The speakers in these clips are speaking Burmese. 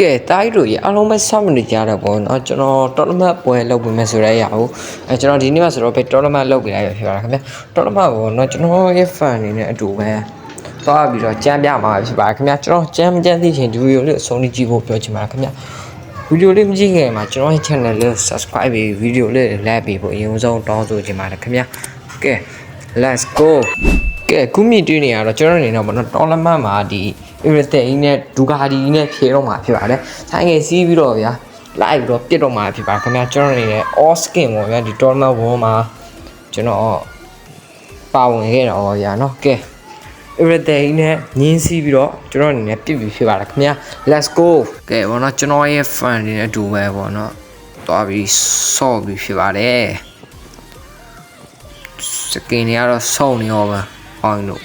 ကဲတားရီတို့ရေအားလုံးပဲစောင့်နေကြတော့ပေါ့နော်ကျွန်တော်တော်လမတ်ပွဲလုပ်ပေးမယ်ဆိုတဲ့အရာကိုအဲကျွန်တော်ဒီနေ့မှဆိုတော့ပဲတော်လမတ်လုပ်ပေးလိုက်ရဖြစ်ပါလားခင်ဗျာတော်လမတ်ကိုနော်ကျွန်တော်ရဲ့ fan အနေနဲ့အတူပဲသွားပြီးတော့ကြမ်းပြမှာဖြစ်ပါခင်ဗျာကျွန်တော်ကြမ်းမကြမ်းသိချင်ဒီဗီဒီယိုလေးအဆုံးထိကြည့်ဖို့ပြောချင်ပါတယ်ခင်ဗျာဗီဒီယိုလေးမကြည့်ခင်မှာကျွန်တော်ရဲ့ channel လေးကို subscribe ပြီးဗီဒီယိုလေး like ပြီးဖို့အရင်ဆုံးတောင်းဆိုချင်ပါတယ်ခင်ဗျာကဲ let's go ကဲခုမြင့်တွင်းနေရတော့ကျွန်တော်အနေနဲ့ပေါ့နော်တော်လမတ်မှာဒီ Irritate နဲ့ဒူဂါဒီနဲ့ဖြေတော့မှာဖြစ်ပါတယ်။ဆိုင်ငယ်စီးပြီးတော့ဗျာလိုက်ပြီးတော့ပြစ်တော့မှာဖြစ်ပါခင်ဗျာကျွန်တော်အနေနဲ့ all skin ပေါ့ဗျာဒီ tournament ဝမှာကျွန်တော်ပါဝင်ခဲ့တော့ဗျာနော်ကဲ Irritate နဲ့ညင်းစီးပြီးတော့ကျွန်တော်အနေနဲ့ပြစ်ပြီးဖြစ်ပါတယ်ခင်ဗျာ let's go ကဲပေါ့နော်ကျွန်တော်ရဲ့ fan တွေနဲ့အတူပဲပေါ့နော်သွားပြီးဆော့ပြီးဖြစ်ပါတယ်စကင်တွေကတော့စုံနေရောပါ ဟောင်းလို့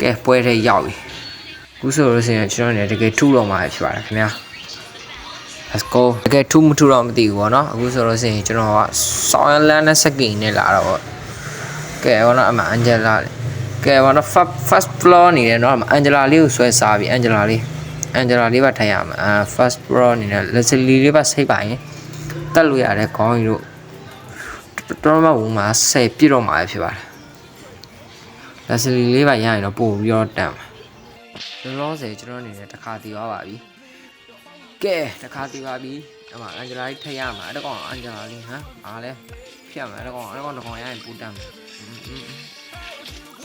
ကဲပွဲထဲရောက်ပြီခုဆိုလို့ရှိရင်ကျွန်တော်နေတကယ်ထူတော့မှာဖြစ်ပါတယ်ခင်ဗျာ let's go တကယ်ထူးမထူးတော့မသိဘူးပေါ့နော်အခုဆိုလို့ရှိရင်ကျွန်တော်ကဆောင်းလန်းနဲ့စကင်နဲ့လာတော့ပေါ့ကဲဘောနော်အမအန်ဂျလာကဲဘောနော် first floor နေတယ်နော်အန်ဂျလာလေးကိုဆွဲစားပြီအန်ဂျလာလေးအန်ဂျလာလေးပါထိုင်ရမှာအာ first floor နေတယ် Leslie လေးပါစိတ်ပါရင်တက်လို့ရတယ်ခေါင်းကြီးတို့တော်မဝင်မှာဆယ်ပြည့်တော့မှာဖြစ်ပါတယ် လက်စလီလေးပါရရင်တော့ပို့ပြီးတော့တန်ပါလောလောဆယ်ကျွန်တော်အနေနဲ့တစ်ခါတည်သွားပါပြီကဲတစ်ခါတည်ပါပြီအမအန်ဂျလာလေးထည့်ရမှာအဲ့ကောင်အန်ဂျလာလေးဟမ်အားလဲဖြတ်မှာအဲ့ကောင်အဲ့ကောင်တစ်ကောင်ရရင်ပူတတ်မှာ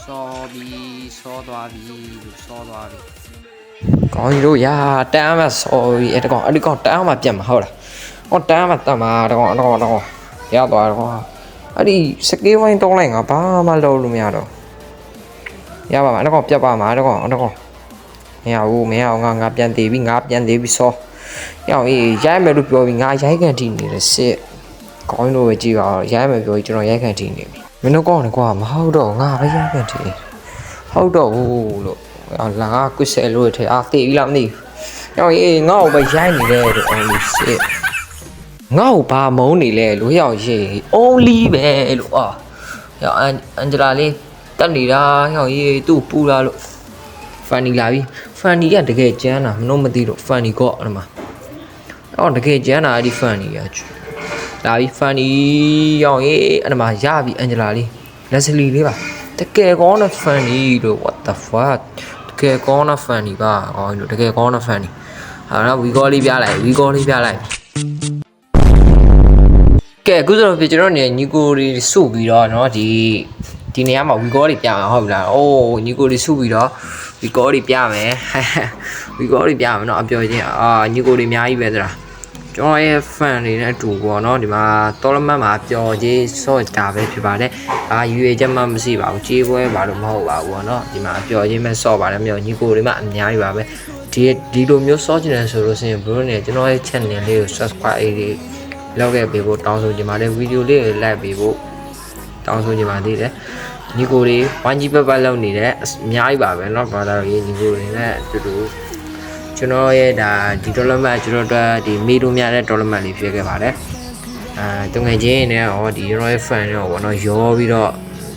စောပြီးစောသွားပြီလို့စောသွားပြီကောင်းကြီးတို့ရာတန်းမှာစောပြီအဲ့ကောင်အဲ့ဒီကောင်တန်းမှာပြတ်မှာဟုတ်လားဟောတန်းမှာတတ်မှာတကောင်တကောင်တကောင်ရသွားတော့အဲ့ဒီစကေးဝိုင်းတောင်းလိုက်ငါဘာမှလုပ်လို့မရတော့ ရပါမှာအဲ့တော့ပြတ်ပါမှာအဲ့တော့အဲ့တော့မရဘူးမရအောင်ငါငါပြန်သေးပြီငါပြန်သေးပြီစောရအောင်အေးရိုက်မယ်လို့ပြောပြီးငါရိုက်ခံထိနေတယ်စစ်ကောင်းလို့ပဲကြည့်ပါတော့ရိုက်မယ်ပြောပြီးကျွန်တော်ရိုက်ခံထိနေပြီမင်းတို့ကောင်းတယ်ကွာမဟုတ်တော့ငါပဲရိုက်ခံထိဟုတ်တော့ဘူးလို့လာငါကွစ်ဆယ်လို့ထဲအာသေးပြီလားမသိဘူးရအောင်အေးငါ့ကိုပဲရိုက်နေတယ်လို့အဲ့ဒီစစ်ငါ့ကိုဘာမုန်းနေလဲလို့ရအောင်ရေး only ပဲလို့အာရအောင်အန်ဂျလာလေး တက်နေတာဟောရေးသူ့ပူလာလို့ဖန်နီလာပြီဖန်နီကတကယ်ကျန်းတာမနှုတ်မသိလို့ဖန်နီကောအဲ့မှာအော်တကယ်ကျန်းတာအဲ့ဒီဖန်နီကလာပြီဖန်နီရောင်ရေးအဲ့မှာရပြီအန်ဂျလာလေးလက်စလီလေးပါတကယ်ကောင်းတဲ့ဖန်နီလို့ what the fuck တကယ်ကောင်းတဲ့ဖန်နီပါဟောလို့တကယ်ကောင်းတဲ့ဖန်နီဟာတော့ဝီကောလေးပြလိုက်ဝီကောလေးပြလိုက်ကဲအခုဆိုတော့ကျွန်တော်နေညီကိုတွေစုပြီးတော့เนาะဒီ ဒီနေရာမှာဝီကောတွေပြမှာဟုတ်ပြီလားအိုးညီကိုတွေစုပြီးတော့ဝီကောတွေပြမယ်ဝီကောတွေပြမယ်เนาะအပြောချင်းအာညီကိုတွေအများကြီးပဲသလားကျွန်တော်ရဲ့ fan တွေနဲ့အတူပေါ့เนาะဒီမှာတော်လမတ်မှာပျော်ကြီးစော့တာပဲဖြစ်ပါတယ်အာရွေချက်မှမရှိပါဘူးကြေးပွဲပါလို့မဟုတ်ပါဘူးပေါ့เนาะဒီမှာပျော်ကြီးမဲ့စော့ပါတယ်မျိုးညီကိုတွေမှအများကြီးပါပဲဒီဒီလိုမျိုးစော့ချင်တယ်ဆိုလို့ရှိရင်ဘရိုနဲ့ကျွန်တော်ရဲ့ channel လေးကို subscribe လေးလောက်ခဲ့ပေးဖို့တောင်းဆိုချင်ပါတယ်ဗီဒီယိုလေးကို like ပေးဖို့ တောင်းဆိုချင်ပါသေးတယ်ညီကိုတွေဝိုင်းကြီးပတ်ပတ်လောက်နေတဲ့အများကြီးပါပဲเนาะဘာသာရေးညီကိုတွေနဲ့အတူတူကျွန်တော်ရဲ့ဒါဒီဒေါ်လာမတ်ကျွန်တော်တို့ဒီမေလိုများတဲ့ဒေါ်လာမတ်လေးဖြစ်ခဲ့ပါတယ်အဲတုံငယ်ချင်းနဲ့ဟောဒီ Royal Fan တော့ဘောနော်ရောပြီးတော့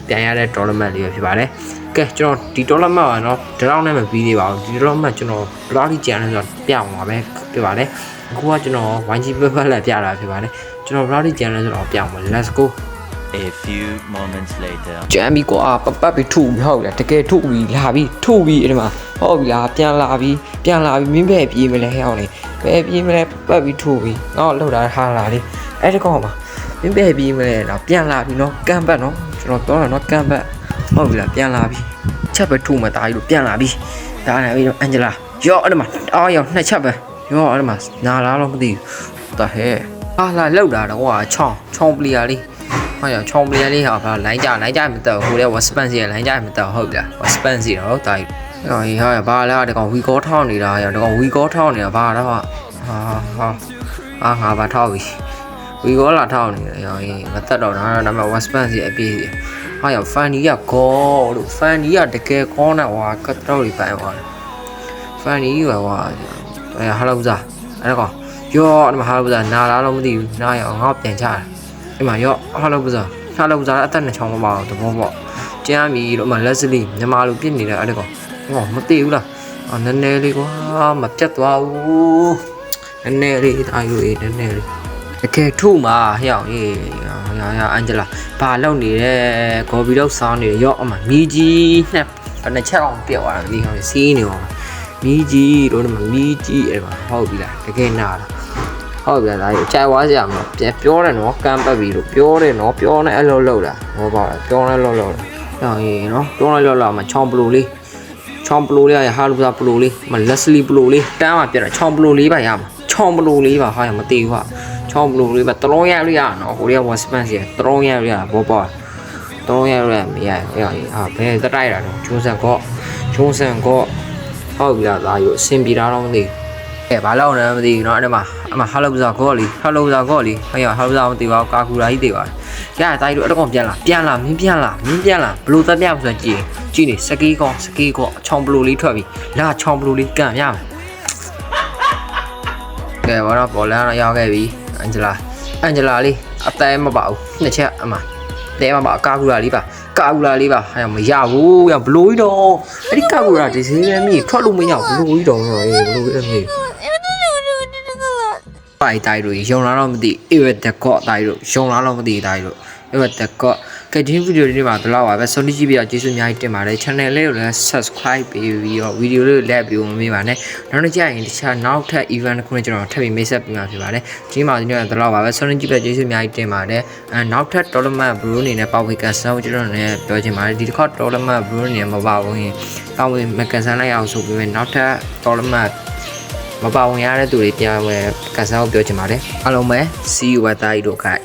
ပြန်ရတဲ့ဒေါ်လာမတ်လေးပဲဖြစ်ပါတယ်ကဲကျွန်တော်ဒီဒေါ်လာမတ်ကနော်ဒီလောက်နဲ့မပြီးသေးပါဘူးဒီဒေါ်လာမတ်ကျွန်တော်ဘယ်လောက်ထိကြံလဲဆိုတော့ပြအောင်ပါပဲပြပါတယ်အခုကကျွန်တော်ဝိုင်းကြီးပတ်ပတ်လက်ပြတာဖြစ်ပါတယ်ကျွန်တော်ဘယ်လောက်ထိကြံလဲဆိုတော့ပြအောင်ပါ let's go A few moments later. ကြမ်းပြီးကွာပပတ်ပြီးထုပြီးဟုတ်လားတကယ်ထုပြီးလာပြီးထုပြီးအဲ့ဒီမှာဟုတ်ပြီလားပြန်လာပြီးပြန်လာပြီးမင်းပဲပြေးမလဲဟဲ့အောင်လေပဲပြေးမလဲပတ်ပြီးထုပြီးငါ့ကိုလှုပ်တာဟာလာလေအဲ့ဒီကောင်မှာမင်းပဲပြေးမလဲတော့ပြန်လာပြီးနော်ကမ်ဘတ်နော်ကျွန်တော်ပြောတာနော်ကမ်ဘတ်ဟုတ်ပြီလားပြန်လာပြီးချက်ပဲထုမှတာကြီးလို့ပြန်လာပြီးဒါနဲ့ပြီးတော့အန်ဂျလာရော့အဲ့ဒီမှာအော်ရောနှစ်ချက်ပဲရော့အဲ့ဒီမှာနာလာတော့မသိဘူးတာဟဲ့ဟာလာလှုပ်တာတော့ကွာချောင်းချောင်းပလီယာလေး ဟောရချောင်းပလီလေးဟာဘာလိုင်းကြလိုင်းကြမတော့ဟိုလေဝစပန်စီလိုင်းကြမတော့ဟုတ်လားဝစပန်စီတော့တာကြီးဟောဟာရဘာလဲတကောင်ဝီကောထောင်းနေတာရတကောင်ဝီကောထောင်းနေတာဘာတော့ဟာဟာအာငါဘာထောက်ပြီဝီကောလာထောင်းနေတယ်ရောမသက်တော့ဒါတော့ဝစပန်စီအပြေးဟာရဖန်နီကဂေါ်လို့ဖန်နီကတကယ်ကောင်းတာဟွာကတ်တော့ဒီပိုင်ဟွာဖန်နီကဟွာအဲဟာလောက်စားအဲ့ကောင်ရောဒီမှာဟာလောက်စားနားလားတော့မသိဘူးနားရအောင်ငါပြန်ချတယ် အဲ့မှာရောဟာလောက်ပစားဟာလောက်ပစားအသက်နှစ်ချောင်းမပါတော့တဘောပေါ့ကျမ်းမီလို့အမလက်စလီညီမလိုပြစ်နေတဲ့အဲ့ဒါကောင်ဟောမသိဘူးလားအော်နည်းနည်းလေးကွာမပြတ်သွားဘူးနည်းနည်းလေးတာယူရေးနည်းနည်းလေးတကယ်ထုမှာဟျောင်းရေးဟာဟာအန်ဂျလာဘာလောက်နေလဲဂေါ်ဘီတော့စောင်းနေရော့အမမီကြီးနှစ်ဘယ်နှချက်အောင်ပြက်သွားတာမသိဘူးစီးနေပါမီကြီးတို့ကမီကြီးအဲ့မှာဟုတ်ပြီလားတကယ်နာလား ဟုတ်ပြီလားဒါကြီးကြိုက်သွားစရာမလိုပြန်ပြောတယ်နော်ကမ်းပတ်ပြီလို့ပြောတယ်နော်ပြောနေအဲ့လိုလောက်တာဟောပါလားပြောနေလောက်လောက်တာဟောင်းရေးနော်ပြောနေလောက်လောက်မှာချောင်းပလိုလေးချောင်းပလိုလေးရဟာလူစားပလိုလေးမလက်စလီပလိုလေးတန်းမှာပြတာချောင်းပလိုလေးပါရမှာချောင်းပလိုလေးပါဟာရမသိဘူးဟာချောင်းပလိုလေးပါတလုံးရရရနော်ကိုရီးယားဝတ်စပန်စီတလုံးရရဘောပေါ်တလုံးရရမရရဟာဘယ်တတိုက်တာတော့ဂျုံဆန်ကောဂျုံဆန်ကောဟုတ်ပြီလားဒါယူအစင်ပြေတာတော့မသိအဲဘာလို့လဲမသိဘူးเนาะအဲ့မှာအမဟာလူစားကောလီဟာလူစားကောလီဟဲ့ဟာလူစားမသိပါဘူးကာကူရာကြီးသိပါတယ်ရရတိုင်းတို့အတကောင်ပြန်လာပြန်လာမင်းပြန်လာမင်းပြန်လာဘလို့သက်ပြဆိုကြည့်ကြည့်နေစကီးကောစကီးကောချောင်းဘလို့လေးထွက်ပြီလာချောင်းဘလို့လေးကန်ရမယ်ကဲဘာတော့ပေါ်လာတော့ရောက်ခဲ့ပြီအန်ဂျလာအန်ဂျလာလေးအသေးမပါဘူးနှစ်ချက်အမတဲမပါကာကူရာလေးပါကာကူရာလေးပါဟာမရဘူးရဘလို့ကြီးတော့အဲ့ဒီကာကူရာဒီစင်းလည်းမြည်ထွက်လို့မရဘူးဘလို့ကြီးတော့အေးဘလို့ကြီးမြည် ပိုက်တိုင်းတို့ရုံလာတော့မသိအေဝက်တကော့တိုင်းတို့ရုံလာတော့မသိတိုင်းတို့အေဝက်တကော့ကဲဒီဗီဒီယိုလေးမှာဒီလောက်ပါပဲဆုံးဖြတ်ကြည့်ပြီးတော့ကျေးဇူးအများကြီးတင်ပါတယ် channel လေးကိုလည်း subscribe ပေးပြီးတော့ဗီဒီယိုလေးကို like ပြီးမမေ့ပါနဲ့နောက်တစ်ကြိမ်တခြားနောက်ထပ် event တစ်ခုနဲ့ကျွန်တော်ထပ်ပြီးမိတ်ဆက်ပေးမှာဖြစ်ပါတယ်ဒီမှာဒီနေ့ဒီလောက်ပါပဲဆုံးဖြတ်ကြည့်ပြီးကျေးဇူးအများကြီးတင်ပါတယ်အဲနောက်ထပ် tournament bro အနေနဲ့ပေါဝေကန်ဆန်းကိုကျွန်တော်လည်းပြောချင်ပါတယ်ဒီတစ်ခါ tournament bro အနေနဲ့မပါဘူးရင်ပေါဝေမကန်ဆန်းလိုက်အောင်ဆိုပြီးနောက်ထပ် tournament မပါဝင်ရတဲ့သူတွေပြန်ဝယ်ကန်ဆယ်ကိုပြောချင်ပါတယ်အားလုံးပဲ see you ပါတာကြီးတို့ခိုင်